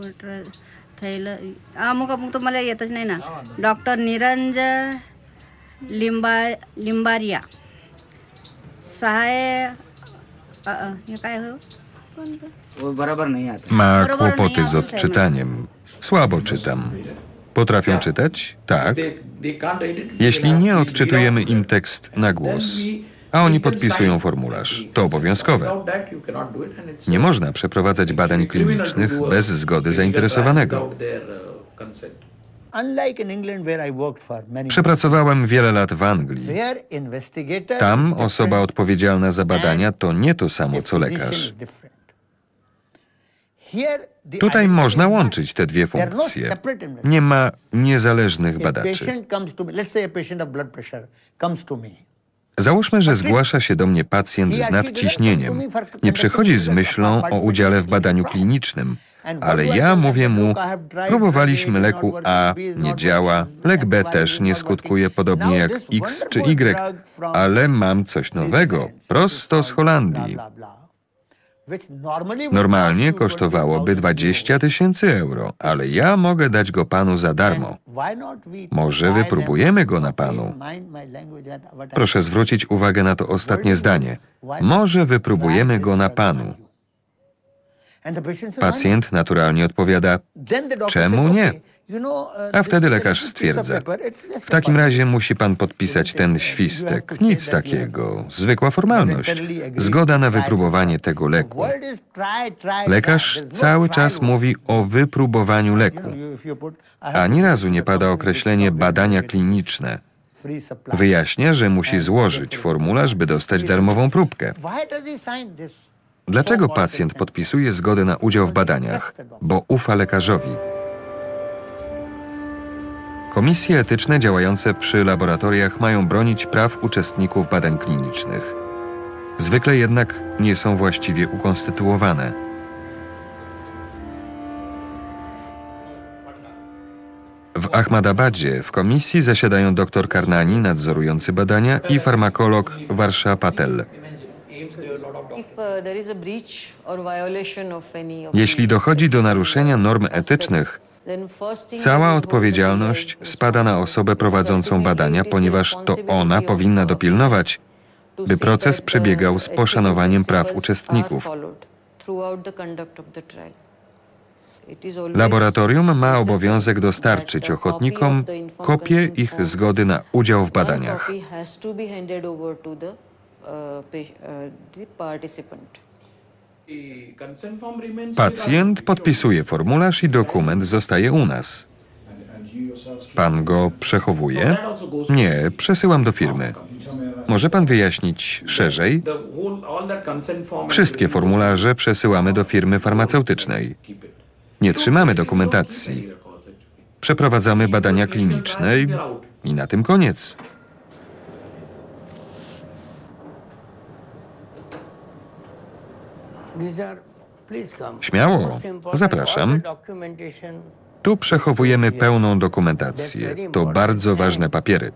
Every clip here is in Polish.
ડોક્ટર થયેલા અમુક અમુક તો મને Ma kłopoty z odczytaniem. Słabo czytam. Potrafią czytać? Tak. Jeśli nie odczytujemy im tekst na głos, a oni podpisują formularz, to obowiązkowe. Nie można przeprowadzać badań klinicznych bez zgody zainteresowanego. Przepracowałem wiele lat w Anglii. Tam osoba odpowiedzialna za badania to nie to samo co lekarz. Tutaj można łączyć te dwie no funkcje. Nie ma niezależnych badaczy. Załóżmy, że zgłasza się do mnie pacjent z nadciśnieniem. Nie przychodzi z myślą o udziale w badaniu klinicznym, ale ja mówię mu, próbowaliśmy leku A, nie działa, lek B też nie skutkuje podobnie jak X czy Y, ale mam coś nowego, prosto z Holandii. Normalnie kosztowałoby 20 tysięcy euro, ale ja mogę dać go panu za darmo. Może wypróbujemy go na panu. Proszę zwrócić uwagę na to ostatnie zdanie. Może wypróbujemy go na panu. Pacjent naturalnie odpowiada, Czemu nie? "Okay, you know, uh, a wtedy lekarz stwierdza, w takim razie musi pan podpisać ten świstek. Nic takiego, zwykła formalność. Zgoda na wypróbowanie tego leku. Lekarz no cały czas mówi o wypróbowaniu leku, ani razu nie pada określenie badania kliniczne. Wyjaśnia, że musi złożyć formularz, by dostać darmową próbkę. Dlaczego pacjent podpisuje zgodę na udział w badaniach? Bo ufa lekarzowi. Komisje etyczne działające przy laboratoriach mają bronić praw uczestników badań klinicznych. Zwykle jednak nie są właściwie ukonstytuowane. W Ahmadabadzie w komisji zasiadają dr Karnani, nadzorujący badania, i farmakolog Warsha Patel. Uh, Jeśli dochodzi do naruszenia norm etycznych, cała odpowiedzialność spada na osobę prowadzącą badania, ponieważ to ona powinna dopilnować, by proces the przebiegał z poszanowaniem praw uczestników. Laboratorium ma obowiązek dostarczyć ochotnikom consent ich zgody na udział w badaniach. Pacjent podpisuje formularz i dokument zostaje u nas. Pan go przechowuje? Nie, przesyłam do firmy. Może pan wyjaśnić szerzej? Wszystkie formularze przesyłamy do firmy farmaceutycznej. Nie trzymamy dokumentacji. Przeprowadzamy badania kliniczne i, i na tym koniec. Śmiało. Zapraszam. Tu przechowujemy pełną dokumentację. To bardzo ważne papiery.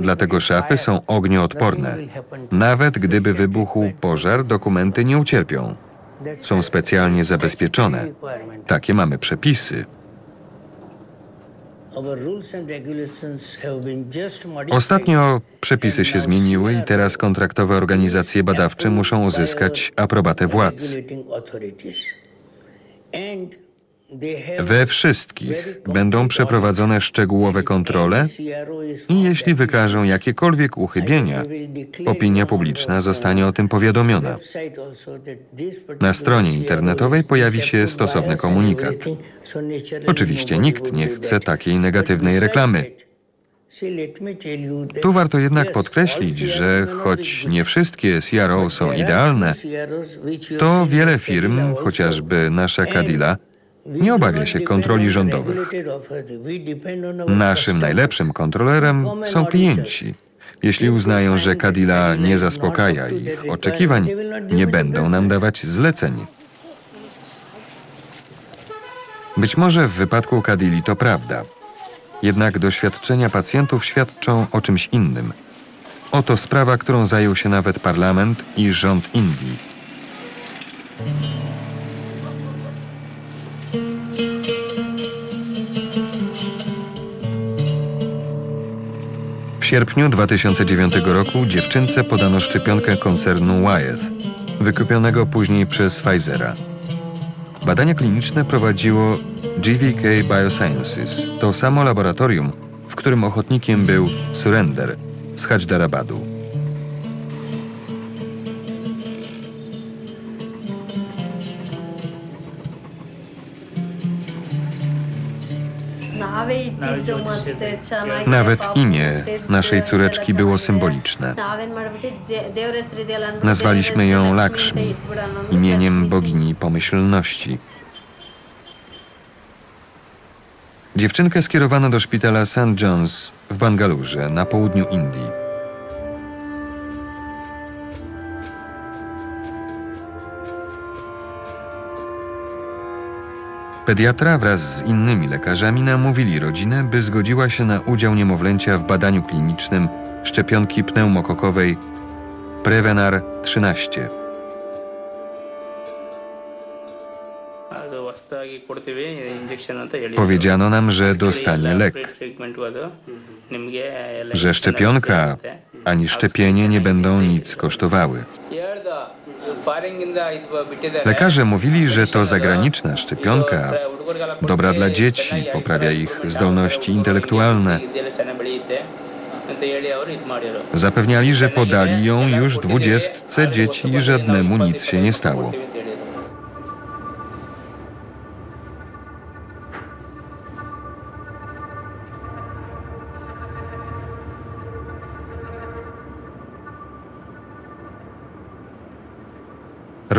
Dlatego szafy są ognioodporne. Nawet gdyby wybuchł pożar, dokumenty nie ucierpią. Są specjalnie zabezpieczone. Takie mamy przepisy. Ostatnio przepisy się zmieniły i teraz kontraktowe organizacje badawcze muszą uzyskać aprobatę władz. We wszystkich będą przeprowadzone szczegółowe kontrole i jeśli wykażą jakiekolwiek uchybienia, opinia publiczna zostanie o tym powiadomiona. Na stronie internetowej pojawi się stosowny komunikat. Oczywiście nikt nie chce takiej negatywnej reklamy. Tu warto jednak podkreślić, że choć nie wszystkie CRO są idealne, to wiele firm, chociażby nasza Kadila, nie obawia się kontroli rządowych. Naszym najlepszym kontrolerem są klienci. Jeśli uznają, że Kadila nie zaspokaja ich oczekiwań, nie będą nam dawać zleceń. Być może w wypadku Kadili to prawda. Jednak doświadczenia pacjentów świadczą o czymś innym. Oto sprawa, którą zajął się nawet parlament i rząd Indii. Sierpniu 2009 roku dziewczynce podano szczepionkę koncernu Wyeth, wykupionego później przez Pfizera. Badania kliniczne prowadziło GVK Biosciences, to samo laboratorium, w którym ochotnikiem był Surrender z Hajdarabadu. Nawet imię naszej córeczki było symboliczne. Nazwaliśmy ją Lakshmi, imieniem bogini pomyślności. Dziewczynkę skierowano do szpitala St. John's w Bangalurze na południu Indii. Pediatra wraz z innymi lekarzami namówili rodzinę, by zgodziła się na udział niemowlęcia w badaniu klinicznym szczepionki pneumokokowej Prevenar 13. Powiedziano nam, że dostanie lek, że szczepionka ani szczepienie nie będą nic kosztowały. Lekarze mówili, że to zagraniczna szczepionka, dobra dla dzieci, poprawia ich zdolności intelektualne. Zapewniali, że podali ją już dwudziestce dzieci i żadnemu nic się nie stało.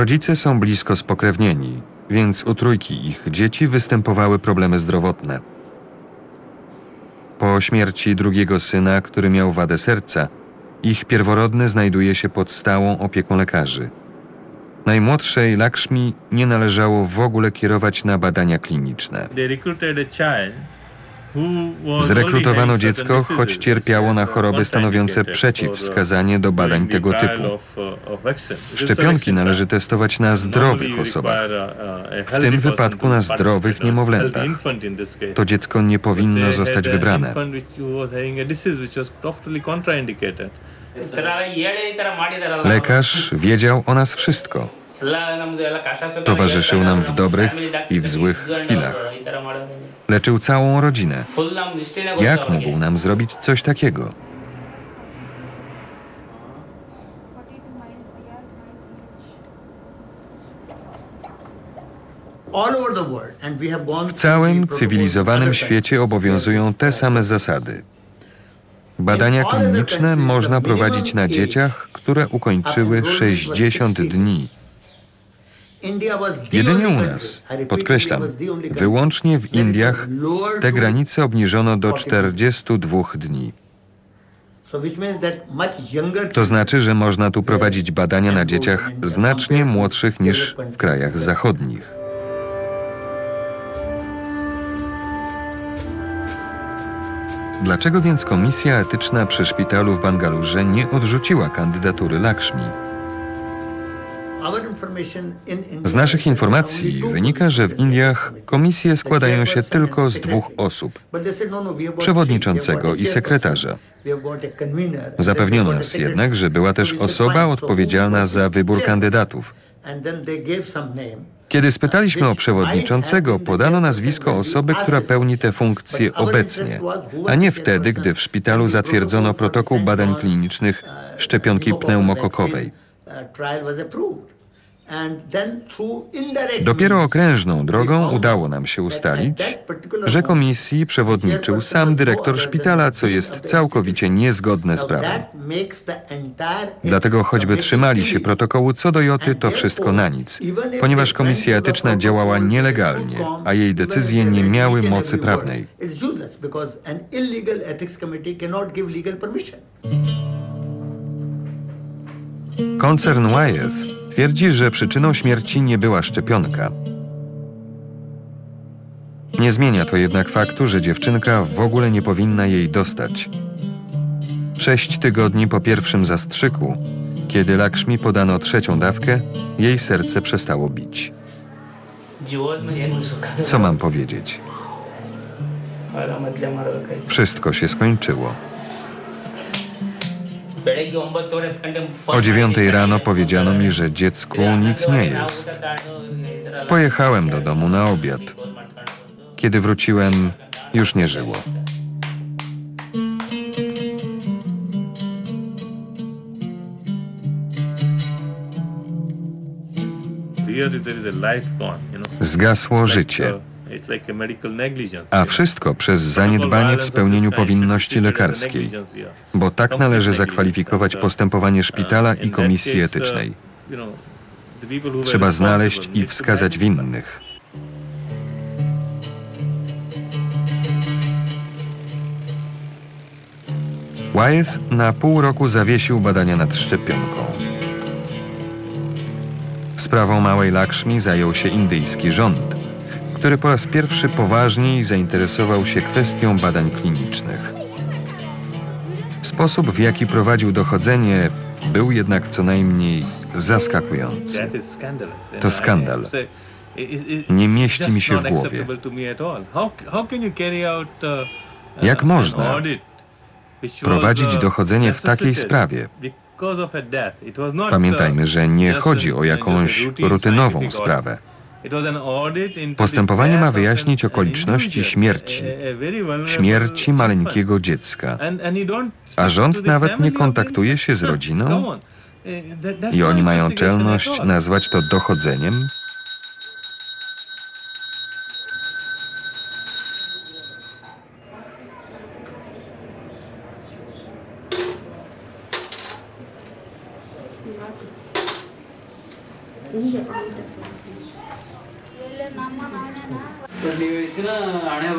Rodzice są blisko spokrewnieni, więc u trójki ich dzieci występowały problemy zdrowotne. Po śmierci drugiego syna, który miał wadę serca, ich pierworodny znajduje się pod stałą opieką lekarzy. Najmłodszej Lakshmi nie należało w ogóle kierować na badania kliniczne. Zrekrutowano dziecko, choć cierpiało na choroby stanowiące przeciwwskazanie do badań tego typu. Szczepionki należy testować na zdrowych osobach, w tym wypadku na zdrowych niemowlętach. To dziecko nie powinno zostać wybrane. Lekarz wiedział o nas wszystko. Towarzyszył nam w dobrych i w złych chwilach. Leczył całą rodzinę. Jak mógł nam zrobić coś takiego? W całym cywilizowanym świecie obowiązują te same zasady. Badania kliniczne można prowadzić na dzieciach, które ukończyły 60 dni Jedynie u nas, podkreślam, wyłącznie w Indiach te granice obniżono do 40. 42 dni. To znaczy, że można tu prowadzić badania na dzieciach znacznie młodszych niż w krajach zachodnich. Dlaczego więc Komisja Etyczna przy szpitalu w Bangalurze nie odrzuciła kandydatury Lakshmi? Z naszych informacji wynika, że w Indiach komisje składają się tylko z dwóch osób. Przewodniczącego i sekretarza. Zapewniono nas jednak, że była też osoba odpowiedzialna za wybór kandydatów. Kiedy spytaliśmy o przewodniczącego, podano nazwisko osoby, która pełni tę funkcję obecnie, a nie wtedy, gdy w szpitalu zatwierdzono protokół badań klinicznych szczepionki pneumokokowej. Dopiero okrężną drogą udało nam się ustalić, że komisji przewodniczył sam dyrektor szpitala, co jest całkowicie niezgodne z prawem. Dlatego choćby trzymali się protokołu co do joty, to wszystko na nic, ponieważ komisja etyczna działała nielegalnie, a jej decyzje nie miały mocy prawnej. Koncern Wajew twierdzi, że przyczyną śmierci nie była szczepionka. Nie zmienia to jednak faktu, że dziewczynka w ogóle nie powinna jej dostać. Sześć tygodni po pierwszym zastrzyku, kiedy Lakshmi podano trzecią dawkę, jej serce przestało bić. Co mam powiedzieć? Wszystko się skończyło. O dziewiątej rano powiedziano mi, że dziecku nic nie jest. Pojechałem do domu na obiad. Kiedy wróciłem, już nie żyło. Zgasło życie. Uh, a wszystko przez zaniedbanie w spełnieniu powinności lekarskiej, bo tak należy zakwalifikować postępowanie szpitala i komisji etycznej. Trzeba znaleźć i wskazać winnych. Wyeth na pół roku zawiesił badania nad szczepionką. Sprawą małej Lakshmi zajął się indyjski rząd, który po raz pierwszy poważniej zainteresował się kwestią badań klinicznych. Sposób, w jaki prowadził dochodzenie, był jednak co najmniej zaskakujący. To skandal. Nie mieści mi się w głowie. Jak można prowadzić dochodzenie w takiej sprawie? Pamiętajmy, że nie chodzi o jakąś rutynową sprawę. Postępowanie ma wyjaśnić okoliczności śmierci, śmierci maleńkiego dziecka. A rząd nawet nie kontaktuje się z rodziną? I oni mają czelność nazwać to dochodzeniem?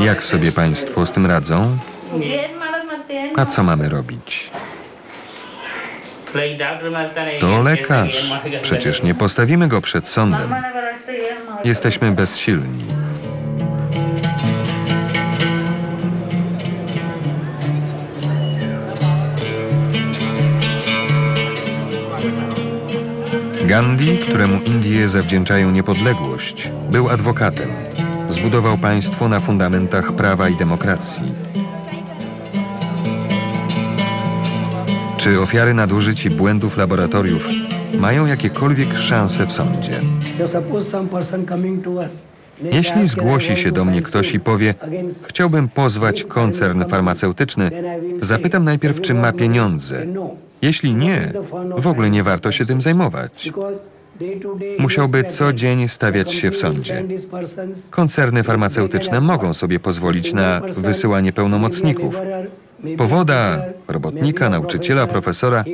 Jak sobie państwo z tym radzą? A co mamy robić? To lekarz. Przecież nie postawimy go przed sądem. Jesteśmy bezsilni. Gandhi, któremu Indie zawdzięczają niepodległość, był adwokatem. Zbudował państwo na fundamentach prawa i demokracji. Czy ofiary nadużyć i błędów laboratoriów mają jakiekolwiek szanse w sądzie? Jeśli zgłosi się do mnie ktoś i powie, chciałbym pozwać koncern farmaceutyczny, zapytam najpierw, czy ma pieniądze. Jeśli nie, w ogóle nie warto się tym zajmować. Musiałby co dzień stawiać się w sądzie. Koncerny farmaceutyczne mogą sobie pozwolić na wysyłanie pełnomocników. Powoda, robotnika, nauczyciela, profesora